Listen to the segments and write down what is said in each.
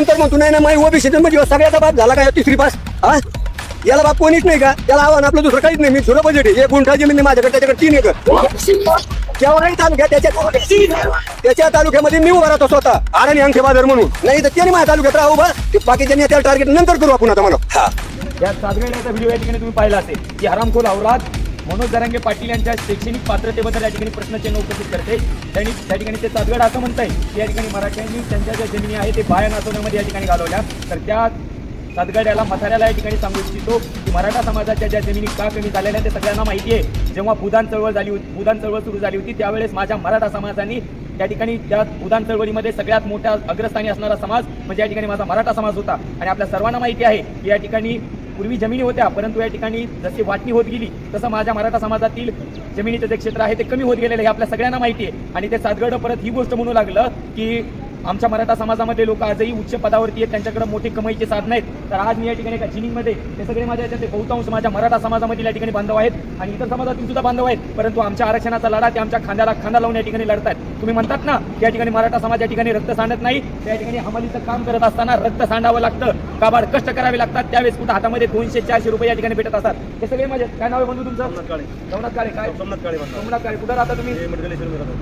नंतर म्हणतो नाही ना माई ओबीसी म्हणजे सगळ्याचा बाप झाला का तिसरी पास? हा? याला बाप कोणीच नाही का? त्याला आव्हान आपलं दुसरं काहीच नाही मी झुरं बजेट आहे. एक गुंठा जमीन माझ्याकडे त्याच्याकडे तीन एकर. केव्हाही तालुक्यात त्याच्या त्याच्या तालुक्यामध्ये मी उभा राहतो स्वतः. आरणी अंखे बाजार म्हणून. नाही तर त्याने माझ्या तालुक्यात राहू बा बाकीच्या त्याला टार्गेट नंतर करू आपण आता मला हा. या सातगड्याचा व्हिडिओ या ठिकाणी तुम्ही पाहिला असेल की हरामखोल औरात मनोज जरांगे पाटील यांच्या शैक्षणिक पात्रतेबद्दल या ठिकाणी प्रश्नचिन्ह उपस्थित करते. त्यांनी त्या ठिकाणी ते सातगड असं म्हणताय की या ठिकाणी मराठ्यांनी त्यांच्या ज्या जमिनी आहे ते बाया नाचवण्यामध्ये या ठिकाणी घालवल्या. तर त्या सातगड्याला म्हाताऱ्याला या ठिकाणी सांगू इच्छितो की मराठा समाजाच्या ज्या जमिनी का कमी झालेल्या ते सगळ्यांना माहिती आहे. जेव्हा भूदान चळवळ झाली होती भूदान चळवळ सुरू झाली होती त्यावेळेस माझ्या मराठा समाजाने त्या ठिकाणी त्या भूदान चळवळीमध्ये सगळ्यात मोठ्या अग्रस्थानी असणारा समाज म्हणजे या ठिकाणी माझा मराठा समाज होता. आणि आपल्या सर्वांना माहिती आहे की या ठिकाणी पूर्वी जमिनी होत्या परंतु या ठिकाणी जशी वाटणी होत गेली तसं माझ्या मराठा समाजातील जमिनीचं जे क्षेत्र आहे ते कमी होत गेलेलं हे आपल्या सगळ्यांना माहिती आहे. आणि ते सातगड परत ही गोष्ट म्हणू लागलं की आमच्या मराठा समाजामध्ये लोक आजही उच्च पदावरती आहेत त्यांच्याकडे मोठी कमाईचे साधन आहेत. तर आज मी या ठिकाणी एका जिनिंगमध्ये ते सगळे माझ्या याच्यात बहुतांश माझ्या मराठा समाजामधील या ठिकाणी बांधव आहेत आणि इतर समाजातील सुद्धा बांधव आहेत. परंतु आमच्या आरक्षणाचा लढा ते आमच्या खांद्याला खांदा लावून या ठिकाणी लढतात तुम्ही म्हणतात ना की या ठिकाणी मराठा समाज या ठिकाणी रक्त सांडत नाही त्या ठिकाणी हमालीचं काम करत असताना रक्त सांडावं लागतं. काबाड कष्ट करावे लागतात त्यावेळेस कुठं हातामध्ये दोनशे चारशे रुपये या ठिकाणी भेटत असतात. हे सगळे माझे काय नाव आहे बंधू तुमचं? काळे. सोमनाथ काळे काय? सोमनाथ काळे सोमनाथ काळे. कुठं राहता तुम्ही?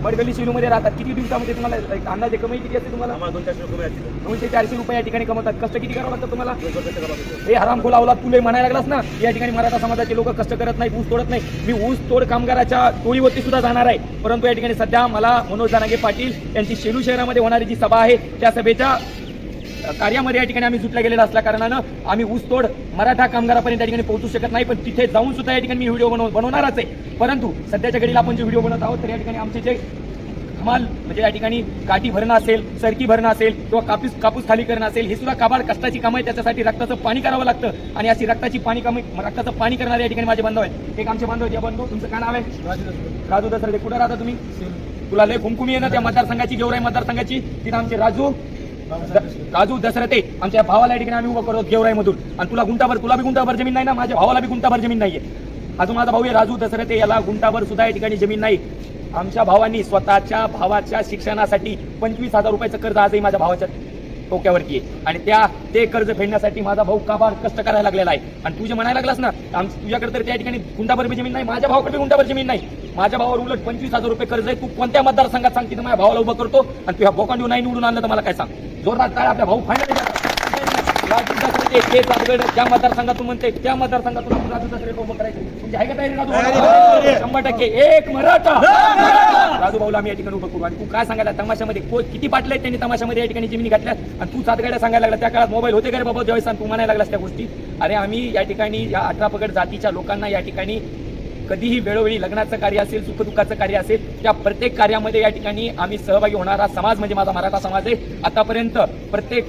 मडगले शिरूर राहतात. किती दिवसामध्ये तुम्हाला अंदाजे कमाई किती असते तुम्हाला. दोनशे चारशे रुपये या ठिकाणी कमवतात. कष्ट किती करावं लागतं तुम्हाला? लागतं. हे हराम लावला तुले म्हणायला लागलास ना? या ठिकाणी मराठा समाजाचे लोक कष्ट करत नाही ऊस तोडत नाही मी ऊस तोड कामगाराच्या टोळीवरती सुद्धा जाणार आहे. परंतु या ठिकाणी सध्या मला मनोज जनांगे पाटील यांची शेलू शहरामध्ये होणारी जी सभा आहे त्या सभेच्या कार्यामध्ये या ठिकाणी आम्ही जुटल्या गेलेला असल्या कारणानं आम्ही ऊसतोड मराठा कामगारापर्यंत या ठिकाणी पोहोचू शकत नाही पण तिथे जाऊन सुद्धा या ठिकाणी मी व्हिडिओ बनव बनवणारच आहे. परंतु सध्याच्या घडीला आपण जे व्हिडिओ बनवत आहोत तर या ठिकाणी आमचे जे कमाल म्हणजे या ठिकाणी काठी भरणं असेल सरकी भरणं असेल किंवा कापूस कापूस खाली करणं असेल हे सुद्धा काबाड कष्टाची कामं आहे त्याच्यासाठी रक्ताचं पाणी करावं लागतं. आणि अशी रक्ताची पाणी कमी रक्ताचं पाणी करणारे या ठिकाणी माझे बांधव आहेत. एक आमचे बांधव आहेत. या बांधव तुमचं काय नाव आहे? राजू दसरडे. कुठं राहता तुम्ही? तुला लय खुमखुमी आहे ना त्या मतदारसंघाची गेवराई मतदारसंघाची? तिथं आमचे राजू राजू दसरते आमच्या भावाला या ठिकाणी आम्ही उभं करतो गेवराई मधून आणि तुला गुंटाभर तुला बी गुंटाभर जमीन नाही ना? माझ्या भावाला बी गुंटाभर जमीन नाहीये. अजून माझा भाऊ आहे राजू दसरते याला गुंटाभर सुद्धा या ठिकाणी जमीन नाही. आमच्या भावांनी स्वतःच्या भावाच्या शिक्षणासाठी पंचवीस हजार रुपयाचं कर्ज आजही माझ्या भावाच्या टोक्यावरती आहे. आणि त्या ते कर्ज फेडण्यासाठी माझा भाऊ काबार कष्ट करायला लागलेला आहे. आणि तुझे म्हणायला लागलास ना आम तुझ्याकडे तर त्या ठिकाणी गुंडाभर जमीन नाही माझ्या भावाकडे गुंडाभर जमीन नाही. माझ्या भावावर उलट पंचवीस हजार रुपये कर्ज आहे. तू कोणत्या मतदारसंघात सांगते तर माझ्या भावाला उभं करतो. आणि तुझ्या बोकांडू नाही निवडून आणलं तर मला काय सांग? जोरदार काय आपल्या भाऊ फायनल ते सातगड ज्या मतदारसंघातून म्हणते त्या मतदारसंघातून आपण राजू दसरे उभं करायचं. म्हणजे आहे का तयारी राजू? शंभर टक्के. एक मराठा. राजू भाऊला आम्ही या ठिकाणी उभं करू. आणि तू काय सांगायला तमाशामध्ये? किती पाटले आहेत त्यांनी तमाशामध्ये या ठिकाणी जमिनी घातल्या? आणि तू सातगड्या सांगायला लागला. त्या काळात मोबाईल होते का रे बाबा? ज्यावेळेस सांग तू म्हणायला लागलास त्या गोष्टी. अरे आम्ही या ठिकाणी या अठरा पगड जातीच्या लोकांना या ठिकाणी कधीही वेळोवेळी लग्नाचं कार्य असेल सुखदुःखाचं कार्य असेल त्या प्रत्येक कार्यामध्ये या ठिकाणी आम्ही सहभागी होणारा समाज म्हणजे माझा मराठा समाज आहे. आतापर्यंत प्रत्येक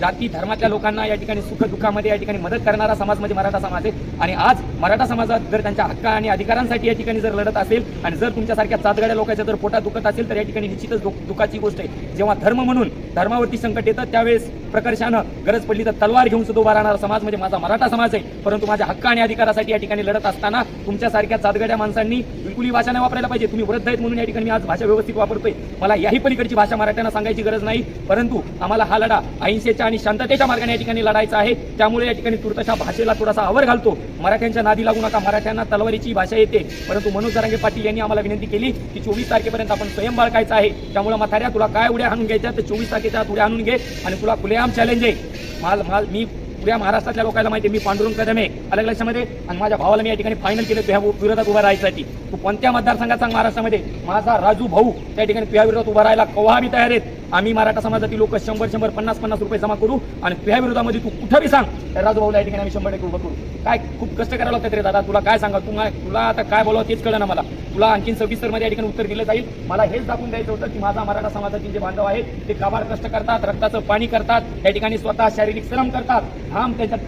जाती धर्मातल्या लोकांना या ठिकाणी सुखदुःखामध्ये या ठिकाणी मदत करणारा समाज म्हणजे मराठा समाज आहे. आणि आज मराठा समाजात जर त्यांच्या हक्क आणि अधिकारांसाठी या ठिकाणी जर लढत असेल आणि जर तुमच्यासारख्या चाचगड्या लोकांच्या जर पोटात दुखत असेल तर या ठिकाणी निश्चितच दुःखाची गोष्ट आहे. जेव्हा धर्म म्हणून धर्मावरती संकट येतं त्यावेळेस प्रकर्षानं गरज पडली तर तलवार घेऊन सुद्धा उभा राहणारा समाज म्हणजे माझा मराठा समाज आहे. परंतु माझ्या हक्क आणि अधिकारासाठी या ठिकाणी लढत असताना तुमच्यासारख्या चाचगड्या माणसांनी बिलकुली भाषा नाही वापरायला पाहिजे. तुम्ही वृद्ध आहेत म्हणून या ठिकाणी मी आज भाषा व्यवस्थित वापरतोय. मला याही पलीकडची भाषा मराठ्यांना सांगायची गरज नाही. परंतु आम्हाला हा लढा अहिंसेच्या आणि शांततेच्या मार्गाने या ठिकाणी लढायचं आहे. त्यामुळे या ठिकाणी तुर्तशा भाषेला थोडासा आवर घालतो. मराठ्यांच्या नादी लागू नका. मराठ्यांना तलवारीची भाषा येते. परंतु मनोज जरांगे पाटील यांनी आम्हाला विनंती केली की चोवीस तारखेपर्यंत आपण स्वयं बाळकायचं आहे. त्यामुळे म्हाताऱ्या तुला काय उड्या आणून घ्यायच्या तर चोवीस तारखेच्या उड्या आणून घे आणि तुला खुलेआम चॅलेंज आहे. माल माल मी पुऱ्या महाराष्ट्रातल्या लोकांना माहिती आहे, मी पांडुरंग कदम आहे. अलग लक्षामध्ये आणि माझ्या भावाला मी या ठिकाणी फायनल केलं. तुझ्या विरोधात उभा राहायसाठी. तू कोणत्या मतदारसंघात सांग महाराष्ट्रामध्ये? माझा राजू भाऊ त्या ठिकाणी तुझ्या विरोधात उभा राहायला कव्हा तयार आहेत? आम्ही मराठा समाजातील लोक शंभर शंभर पन्नास पन्नास रुपये जमा करू आणि त्या विरोधामध्ये तू कुठं बी सांग? तर राजू या ठिकाणी आम्ही शंभर टक्के उभं करू. काय खूप कष्ट करायला लागतात रे दादा तुला काय सांगा तू तुला आता काय बोलावं तेच कळलं ना मला. तुला आणखीन सविस्तरमध्ये या ठिकाणी उत्तर दिलं जाईल. मला हेच दाखवून द्यायचं होतं की माझा मराठा समाजातील जे बांधव आहेत ते काबाड कष्ट करतात रक्ताचं पाणी करतात या ठिकाणी स्वतः शारीरिक श्रम करतात. घाम त्याच्यात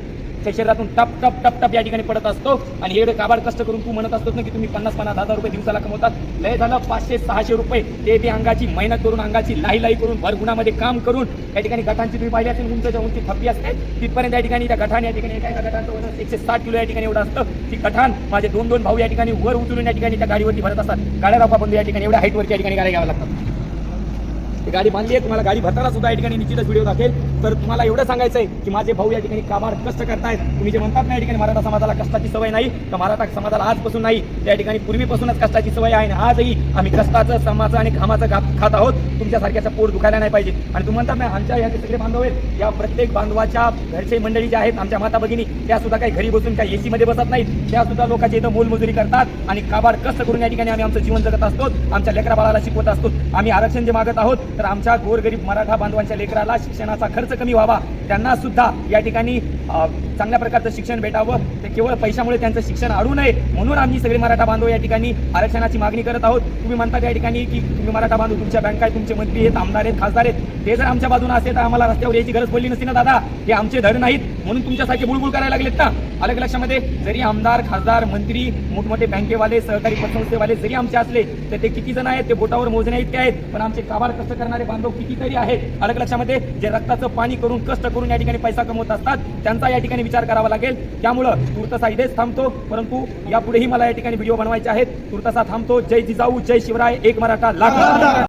त्या शरीरातून टप टप टप टप या ठिकाणी पडत असतो. आणि हे काबाड कष्ट करून तू म्हणत असतो ना की तुम्ही पन्नास पन्नास हजार रुपये दिवसाला कमवतात. लय झालं पाचशे सहाशे रुपये. ते ते अंगाची मेहनत करून अंगाची लाही लाई करून भरगुणामध्ये काम करून या ठिकाणी गटांची तुम्ही पाहिली असेल उंच उंची थप्पी असते तिथपर्यंत या ठिकाणी त्या गठान या ठिकाणी एका एका गटांचं वजन एकशे साठ किलो या ठिकाणी एवढं असतं. ती गठान माझे दोन दोन भाऊ या ठिकाणी वर उचलून या ठिकाणी त्या गाडीवरती भरत असतात. गाड्या राखा बंधू या ठिकाणी एवढ्या हाईटवरती या ठिकाणी गाड्या घ्याव्या लागतात. गाडी बांधली आहे तुम्हाला गाडी भरताना सुद्धा या ठिकाणी निश्चितच व्हिडिओ दाखेल तर तुम्हाला एवढं सांगायचं आहे की माझे भाऊ या ठिकाणी काबाड कष्ट करतायत. तुम्ही जे म्हणतात ना या ठिकाणी मराठा समाजाला कष्टाची सवय नाही तर मराठा समाजाला आजपासून नाही. त्या ठिकाणी पूर्वीपासूनच कष्टाची सवय आहे आणि आजही आम्ही कष्टाचं समाचं आणि घामाचं खात आहोत. तुमच्यासारख्याचं पोट दुखायला नाही पाहिजे. आणि तुम्ही म्हणतात ना आमच्या या सगळे बांधव आहेत या प्रत्येक बांधवाच्या घरचे मंडळी ज्या आहेत आमच्या माता भगिनी त्या सुद्धा काही घरी बसून काही एसी मध्ये बसत नाहीत. त्या सुद्धा लोकांच्या इथं मोलमजुरी करतात आणि काबाड कष्ट करून या ठिकाणी आम्ही आमचं जीवन जगत असतो. आमच्या लेकरा बाळाला शिकवत असतो. आम्ही आरक्षण जे मागत आहोत तर आमच्या गोरगरीब मराठा बांधवांच्या लेकराला शिक्षणाचा खर्च खर्च कमी व्हावा. त्यांना सुद्धा या ठिकाणी चांगल्या प्रकारचं शिक्षण भेटावं. ते केवळ पैशामुळे त्यांचं शिक्षण अडू नये. म्हणून आम्ही सगळे मराठा बांधव या ठिकाणी आरक्षणाची मागणी करत आहोत. तुम्ही म्हणता त्या ठिकाणी की तुम्ही मराठा बांधव तुमच्या बँका आहेत तुमचे मंत्री आहेत आमदार आहेत खासदार आहेत. ते जर आमच्या बाजूने असेल तर आम्हाला रस्त्यावर यायची गरज पडली नसती ना दादा? हे आमचे धड नाहीत. म्हणून तुमच्यासारखे बुळबुळ करायला लागलेत ना? अलग लक्षामध्ये? जरी आमदार खासदार मंत्री मोठमोठे बँकेवाले सहकारी पतसंस्थेवाले जरी आमचे असले तर ते किती जण आहेत? ते बोटावर मोजण्या इतके आहेत. पण आमचे काबाड कष्ट करणारे बांधव कितीतरी आहेत? अलग लक्षामध्ये? जे रक्ताचं पाणी करून कष्ट करून या ठिकाणी पैसा कमवत असतात. त्यांचा या ठिकाणी विचार करावा लागेल. त्यामुळं तुर्तसा इथेच थांबतो. परंतु यापुढेही मला या ठिकाणी व्हिडिओ बनवायचे आहेत. तुर्तसा थांबतो. जय जिजाऊ जय शिवराय एक मराठा लाख